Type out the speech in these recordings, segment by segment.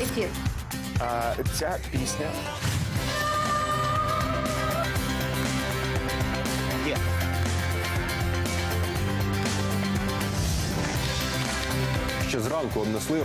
ефір. А, ця пісня. Є. Ще зранку обнесли.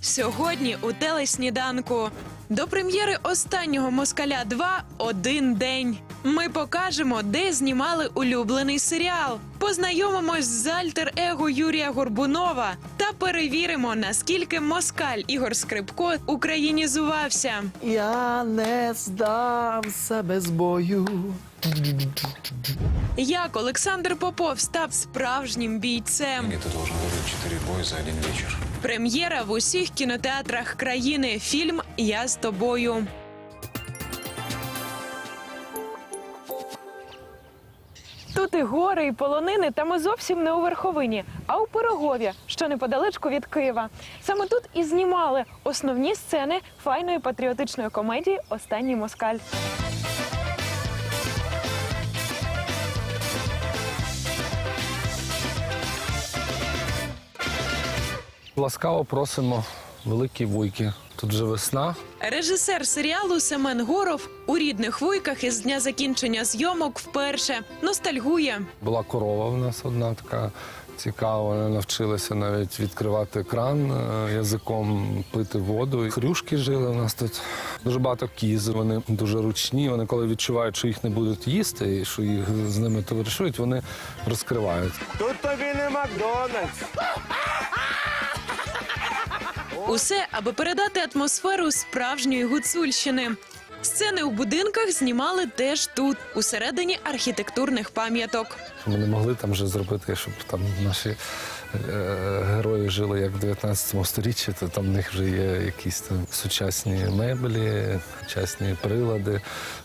Сьогодні у телесніданку. До прем'єри останнього москаля 2 один день. Ми покажемо, де знімали улюблений серіал. Познайомимось з альтер-его Юрія Горбунова та перевіримо, наскільки москаль Ігор Скрипко українізувався. Я не здамся без бою. Як Олександр Попов став справжнім бійцем. Ты должен выиграть четыре боя за один вечер. Прем'єра в усіх кінотеатрах країни. Фільм Я з тобою. Тут і гори, і полонини, та ми зовсім не у верховині, а у Пирогові, що неподалечку від Києва. Саме тут і знімали основні сцени файної патріотичної комедії Останній москаль. Ласкаво просимо великі вуйки. Тут вже весна. Режисер серіалу Семен Горов у рідних вуйках із дня закінчення зйомок вперше ностальгує. Була корова в нас одна така цікава. Вони навчилися навіть відкривати кран е, язиком, пити воду. Хрюшки жили у нас тут. Дуже багато кіз. Вони дуже ручні. Вони коли відчувають, що їх не будуть їсти, і що їх з ними товаришують, вони розкривають. Тут тобі не Макдональдс. Усе, аби передати атмосферу справжньої гуцульщини. Сцени у будинках знімали теж тут, усередині архітектурних пам'яток. Ми не могли там вже зробити, щоб там наші е, герої жили як в 19 сторіччі, то там в них вже є якісь там сучасні меблі, сучасні прилади,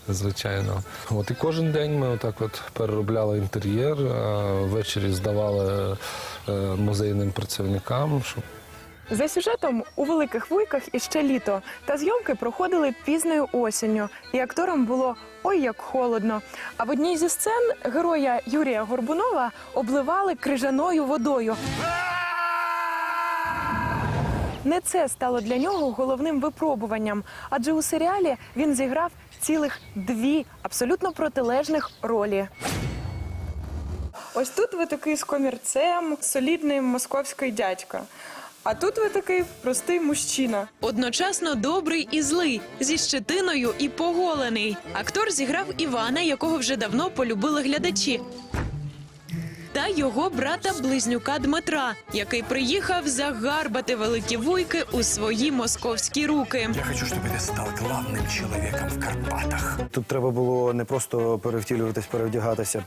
звичайно. От і кожен день ми отак от переробляли інтер'єр, а ввечері здавали е, музейним працівникам, щоб За сюжетом у великих вуйках іще літо, та зйомки проходили пізньою осінню, і акторам було ой як холодно. А в одній зі сцен героя Юрія Горбунова обливали крижаною водою. Не це стало для нього головним випробуванням, адже у серіалі він зіграв цілих дві абсолютно протилежних ролі. Ось тут ви такий з комірцем, солідний московський дядька. А тут ви такий простий мужчина. Одночасно добрий і злий, зі щетиною і поголений. Актор зіграв Івана, якого вже давно полюбили глядачі Та його брата-близнюка Дмитра, який приїхав загарбати великі вуйки у свої московські руки. Я хочу, чтобы ты стал главным человеком в Карпатах. Тут треба було не просто перевтілюватись, перевдягатися,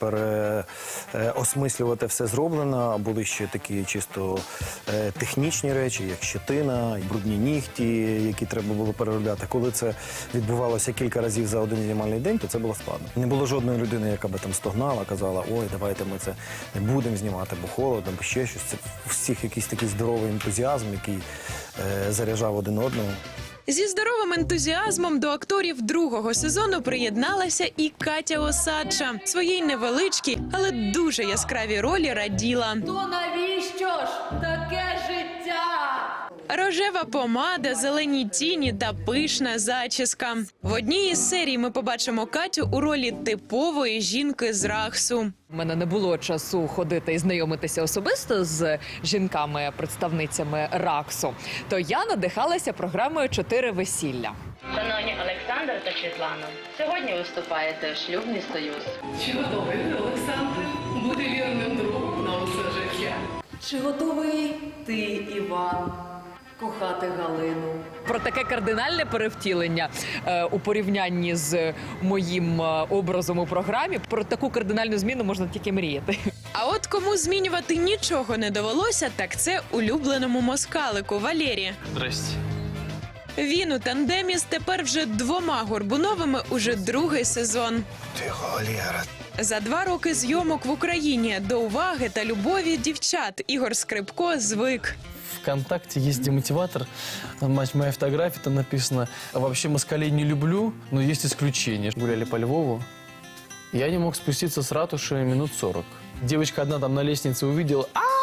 переосмислювати все зроблено, а були ще такі чисто е, технічні речі, як щетина, брудні нігті, які треба було переробляти. Коли це відбувалося кілька разів за один знімальний день, то це було складно. Не було жодної людини, яка би там стогнала, казала, ой, давайте ми це не будемо знімати, бо холодно, бо ще щось. Це у всіх якийсь такий здоровий ентузіазм, який е, заряджав один одного. Зі здоровим ентузіазмом до акторів другого сезону приєдналася і Катя Осадча. Своїй невеличкій, але дуже яскравій ролі раділа. То навіщо ж таке життя? Рожева помада, зелені тіні та пишна зачіска. В одній із серій ми побачимо Катю у ролі типової жінки з Рахсу. У мене не було часу ходити і знайомитися особисто з жінками-представницями РАКСу, то я надихалася програмою Чотири весілля. Шановні Олександр та Світлана, сьогодні виступаєте в шлюбний союз. Чи готовий ви, Олександр, бути вірним другом на усе життя? Чи готовий ти, Іван, кохати Галину? Про таке кардинальне перевтілення е, у порівнянні з моїм е, образом у програмі. Про таку кардинальну зміну можна тільки мріяти. А от кому змінювати нічого не довелося, так це улюбленому москалику Валері. Здрасте. Він у тандемі з тепер вже двома горбуновими уже другий сезон. Ти холєра. За два роки зйомок в Україні до уваги та любові дівчат Ігор Скрипко звик. ВКонтакте есть демотиватор, мать моя фотография, там написано «Вообще москалей не люблю, но есть исключения». Гуляли по Львову, я не мог спуститься с ратуши минут 40. Девочка одна там на лестнице увидела «А,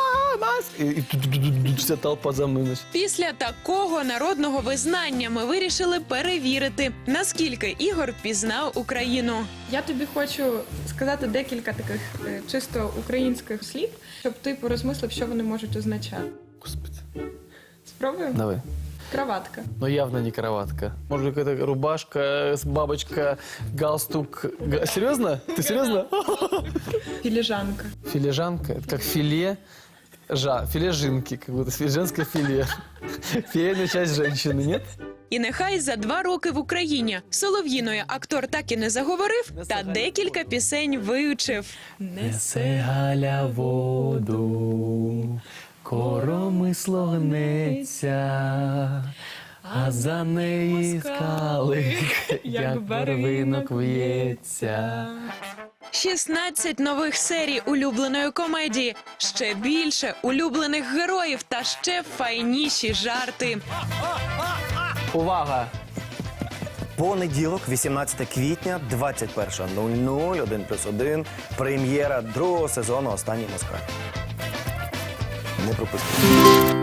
раз, и, и ту-ду-ду-ду-ду, вся толпа за мной. значит. Після такого народного визнання ми вирішили перевірити, наскільки Ігор пізнав Україну. Я тобі хочу сказати декілька таких е, чисто українських слів, щоб ти порозмислив, що вони можуть означати. Господи. Спробуємо? Давай. Краватка. Но явно не кроватка. Может быть, какая-то рубашка, с бабочка, галстук. Га- Серьезно? Ты серьезно? Філіжанка. Филежанка. Это как филе. Жа, филе жинки, как будто женское филе. Филейная часть женщины, нет? І нехай за два роки в Україні солов'їною актор так і не заговорив, та декілька пісень вивчив. Несе Галя воду, коромисло гнеться, а за неї скалик, як барвинок в'ється. 16 нових серій улюбленої комедії, ще більше улюблених героїв та ще файніші жарти. Увага! Понеділок, 18 квітня, 21.00, 1 плюс 1, прем'єра другого сезону «Останній москаль». Не пропустіть.